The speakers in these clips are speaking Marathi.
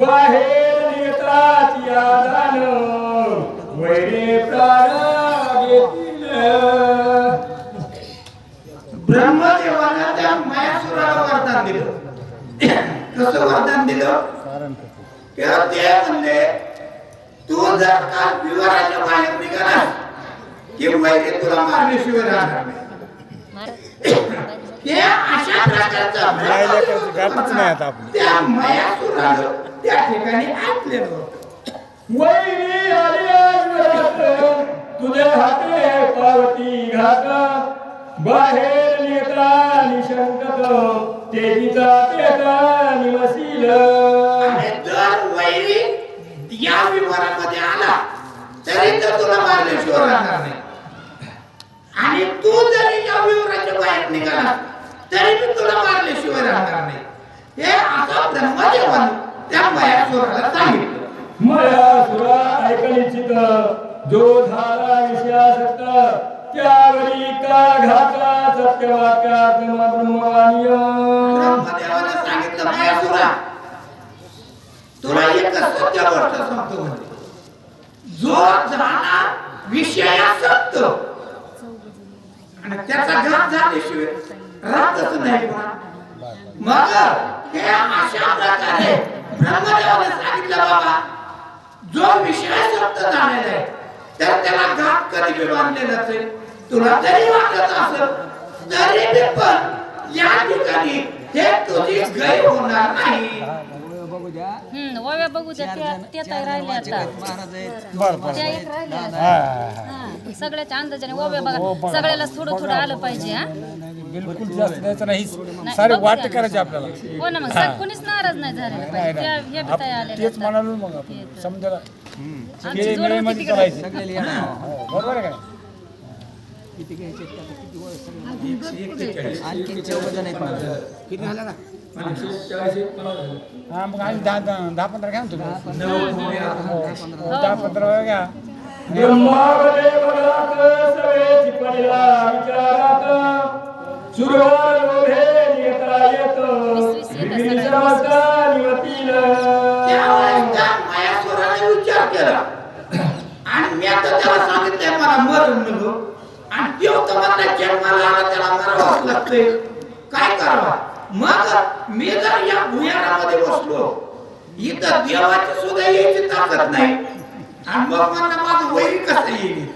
बाहेर नेत्राची आदान वैरे प्राण घेतील. ब्रह्मदेवानं त्या मायासुराला वरदान दिलं. कसं वरदान दिलं? तेव्हा ते म्हणले तू जर का विवाराच्या बाहेर निघालास की वैद्य तुला मारल्याशिवाय राहणार नाही. अशा प्रकारचा. त्या मायासुरानं त्या ठिकाणी ऐकलेलं होतं वैरी आर्यात तुझ्या हाते पावती घात. बाहेर नेत्रा निशंकत तेजीचा तेजा निवसील. जर वैरी या विवारामध्ये आला. तरी तर तुला मारल्याशिवाय राहणार नाही. आणि तू जरी या विवराच्या बाहेर निघाला तरी मी तुला मारल्याशिवाय राहणार नाही. हे आता ब्रह्मदेवानं त्या मायासुराला सांगितलं. मया सुरा ऐकनिचित जो झाला विषयासक्त त्यावरी का घातला सत्यवाक्यात ब्रह्मवाणीय ब्रह्मदेवानं सांगितलं मायासुरा तुला एक सत्य गोष्ट सांगतो जो झाला विषयासक्त आणि त्याचा घात झाल्याशिवाय राहतच नाही. मग हे अशा प्रकारे ब्रह्मदेवाने सांगितलं बाबा जो विषय सप्त झालेला आहे तर त्याला घात कधी बी बांधलेलाच आहे तुला जरी वाटत असेल तरी बी पण या ठिकाणी हे तुझी गैर होणार नाही. हम्म ओव्या बघू द्या त्या त्या ताई राहिल्या आता. बरं बरं त्या एक राहिल्या आता. हा, हा, हा. हा, सगळ्याच्या अंदाजाने ओव्या बघा. सगळ्याला थोडं थोडं आलं पाहिजे हा? बिलकुल जास्त द्यायचं नाही. सारे वाट. करायची आपल्याला. हो ना मग सग- कोणीच नाराज नाही पाहिजे. हे तेच. म्हणालो मग आपण. समजायला. आमची हे जोड होती नियमाने तिकडे. चालायचं बरोबर आहे का नाही? हा मग आम्ही दहा दहा दहा पंधरा घ्या ना तुम्ही. हो, हो, दहा पंधरा. घ्या. सुरवार लोभे नियता येत. विघ्न समस्ता निवतील. त्यावेळेस त्या मायासुराने विचार केला. आणि मी आता त्याला मला मरण नको आणि तर मला जन्माला आला त्याला मरावंच लागतंय. काय करावा? मग मी जर या भुयारामध्ये बसलो इथं देवाची सुद्धा यायची ताकद नाही. आणि मग म्हणलं माझं वैरी कसं येईल?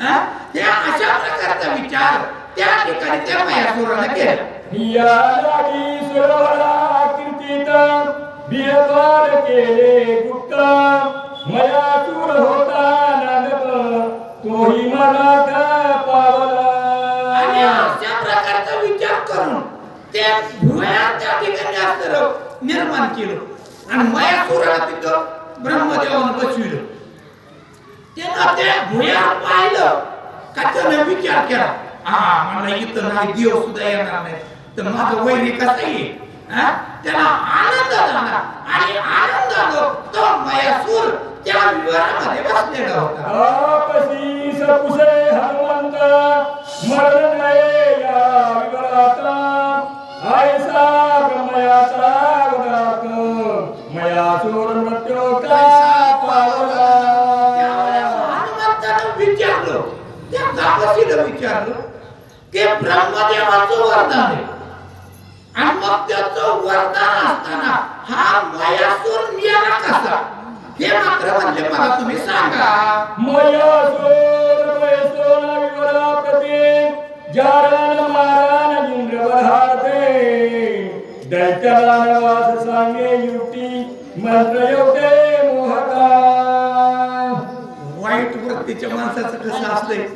हा? हे अशा प्रकारचा विचार. त्या ठिकाणी त्या मायासुराने केला. या लागी सुरवरा कीर्तित. बियद्वार केले गुप्त मया चूर होता नागत तोही मनात आणि पावला अशा प्रकारचा विचार करून त्या भुयार त्या ठिकाणी असतं निर्माण केलं. आणि मयासुराला तिथं ब्रह्मदेवानं बसविलं. त्यानं ते भुयार पाहिलं का त्यानं विचार केला? हा मला इथं नाही देव सुद्धा येणार नाही. तर माझं वैरी कसं येईल? त्याला आनंद झाला. आणि आनंदानं तो मयासूर त्या विवारामध्ये बसलेला होता. हनुमंत मरण विचारलं. त्या विचारलं. की ब्रह्मदेवाचं वरदान आहे. आणि मग त्याचं वरदान असताना हा मायासूर मेला कसा? हे मात्र म्हणजे मला तुम्ही सांगा. मया चोर पैसोन विवरा प्रती जारण मारण इंद्र बधारते दैत्याला नवास सांगे युक्ती मंत्र योगे मोहका. वाईट वृत्तीच्या माणसाचं कसं असतंय?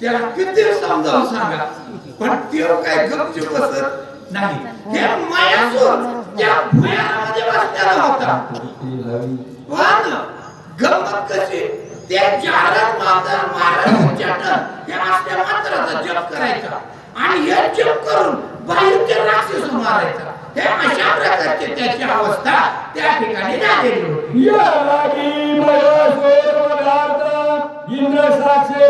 त्याला किती समजावून सांगा? पण ते काय गपचूप बसत नाही. हे त्या बसलेला होता. पण गंमत कशी? त्या मंत्राचा जप करायचा. आणि हे जप करून बाहेरचे राक्षस मारायचा. हे अशा प्रकारची त्याची अवस्था त्या ठिकाणी झालेली होती. इंद्र साक्षे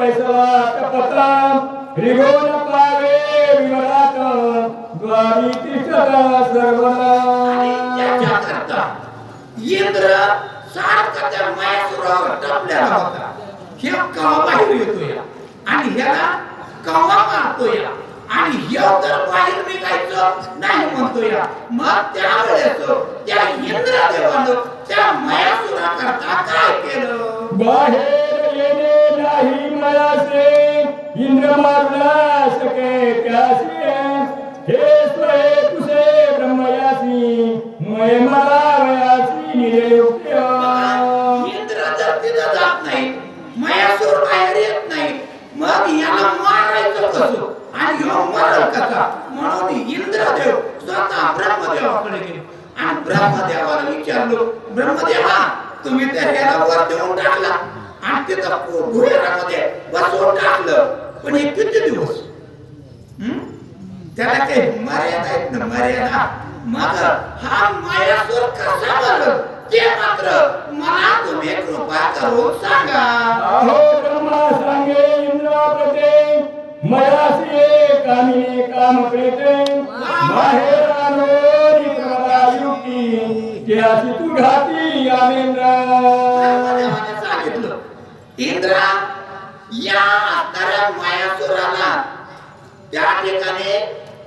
पे हात पैसा कपता रिगोन पावे विवरात द्वारी तिष्ठता आणि सर्वना त्याच्या इंद्र सारखा त्या मायासुरावर टपलेला होता. हे कवा बाहेर येतोय आणि ह्याला कवा मारतोय? आणि ह्यो तर बाहेर निघायचं नाही म्हणतोय. मग त्यावेळेस त्या इंद्रदेवानं त्या मायासुरा करता काय केलं? बाहेर नाही इंद्र मारुला सके त्यासे हे स्वय कुसे ब्रह्मयासी मय मला वयासी निरयुक्त इंद्र जर तिथं जात नाही मयासूर बाहेर येत नाही. मग याला मारायचं कसं? आणि ह्यो मरल कसा? म्हणून इंद्रदेव स्वतः ब्रह्मदेवाकडे गेले. आणि ब्रह्मदेवाला विचारलो ब्रह्मदेवा तुम्ही तर याला वर देऊन टाकला. आणि तिथं भुयारामध्ये बसवून टाकलं. पण हे किती दिवस? त्याला काही मर्यादा आहेत ना मर्यादा? मात्र हा मायासूर कसा बरं ते मात्र मला तुम्ही कृपा करून सांगा.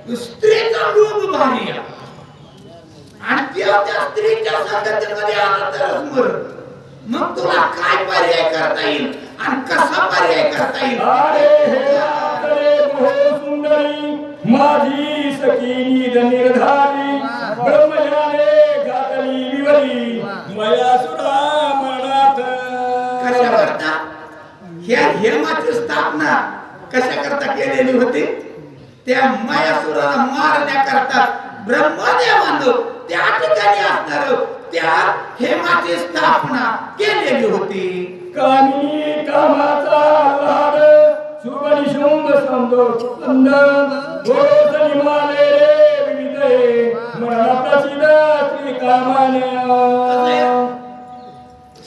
स्त्रीचा लोभ भारी. आणि त्या त्या स्त्रीच्या संगतीमध्ये आला तरच मरण मग तुला काय पर्याय करता येईल? आणि कसा पर्याय करता येईल? हे माझी सखी नीद निर्धारी ब्रह्मयाने घातली विवरी मया सुरा मरणात. कशा करता ह्या हेमाची स्थापना कशा करता केलेली होती? त्या मायासुराला मारण्याकरता ब्रह्मदेवानं त्या ठिकाणी असणार त्या हेमाची स्थापना केलेली होती. कामिनी कामाचा लाड रे विविधे मरणा प्रसिद्ध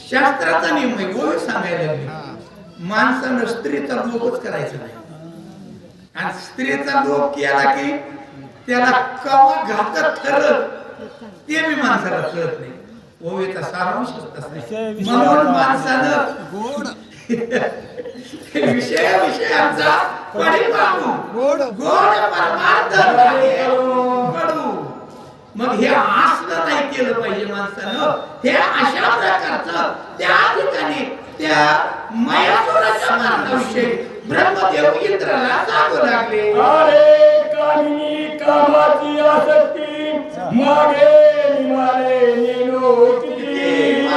शास्त्राचा नियम आहे गोळ सांगायला माणसानं स्त्रीचा लोकच करायचा नाही. आणि स्त्रीचा लोक केला की त्याला कवा घातक ठरत ते बी माणसाला कळत नाही. ओवेचा आहे. म्हणून माणसानं विषया विषयांचा परिपाकू गोड. परमार्थ आहे. कडू मग हे असलं नाही केलं पाहिजे माणसानं. हे अशा प्रकारचं त्या ठिकाणी त्या मयासुराच्या मारणाविषयी ब्रह्मदेव इंद्राला सांगू लागले. अरे कामिनी कामाची आसक्ती. मागे निमाले नेलो किती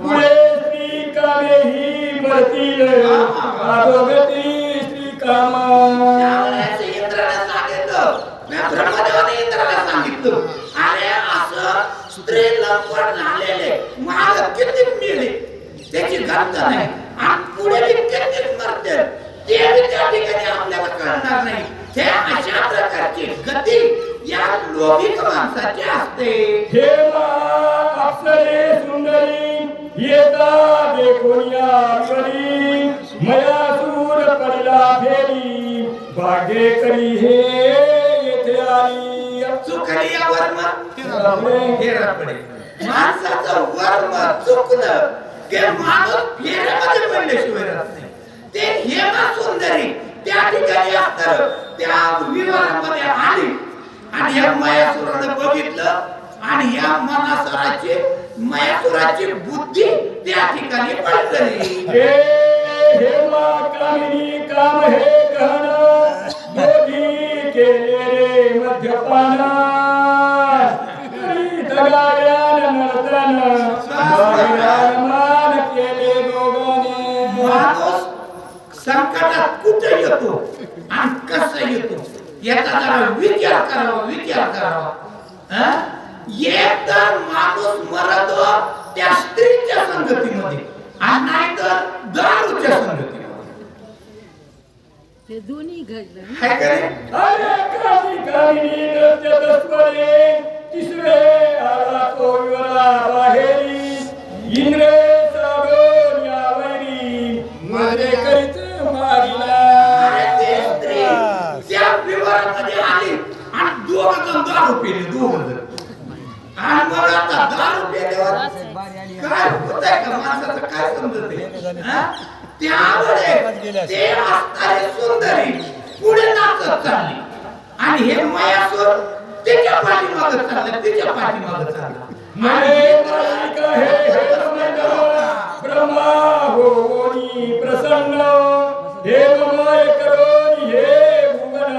पुढे श्री कामे ही बरतील अधोगती श्री कामा इंद्राला सांगितलं. म्या ब्रह्मदेवाने इंद्राला सांगितलं. अरे असं स्त्री लंपट झालेले. माग किती मिळले? त्याची घटना नाही आणि पुढे बी किती मरते ते त्या ठिकाणी आपल्याला कळणार नाही. हे अशा प्रकारची गती या लोभिक माणसाची असते. हे अप्सरे सुंदरी येता देखोनिया करी मया सूर पडला फेरी भाग्ये करी हे येथे आली. चुकली या वर्म. फेरा पडेल माणसाचं वर्म चुकलं. ते माणूस फेऱ्यामध्ये पडल्याशिवाय राहत नाही. ते हेमा सुंदरी त्या ठिकाणी असणार त्या विवाहामध्ये आली. आणि या मयासुरानं बघितलं आणि या मनासुराचे मयासुराची बुद्धी त्या ठिकाणी पडली हे हे कामिनी काम हे गहन दोघी केले रे मध्यपान गायन नर्तन मान केले दोघांनी माणूस संकटात कुठे येतो आणि कसं येतो याचा जरा विचार करावा विचार करावा. हं? एक तर माणूस मरतो त्या स्त्रीच्या संगतीमध्ये आणि नाही तर दारूच्या संगतीमध्ये. ते दोन्ही घडलं. तिसरे आला तो विवरा बाहेरी इंद्रे दारू पिले दोघ जण आणि मग आता दारू प्यायल्यावर असं आहे. काय होतंय का माणसाचं? काय समजत आहे? हा? त्यामुळे ते असणारे सुंदरी पुढे नाचत चालली. आणि हे मायासूर तिच्या पाठीमागं चाललं तिच्या पाठीमागं चाललं. महेंद्र हे हे मंडळ ब्रह्मा होनी प्रसन्न. हे ममाय करोनी हे भुवन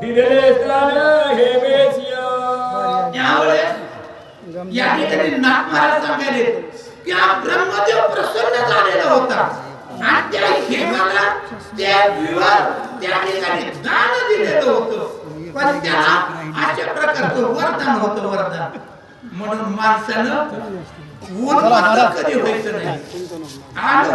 दिले स्थान हे या ठिकाणी नाथ महाराज सांगायले की हा ब्रह्मदेव प्रसन्न झालेला होता. आणि त्या हेमाला विवाह त्या ठिकाणी दान दिलेलं होतं. पण त्याला अशा प्रकारचं वरदान होतं वरदान. म्हणून माणसानं उन्माद कधी व्हायचं नाही. आणि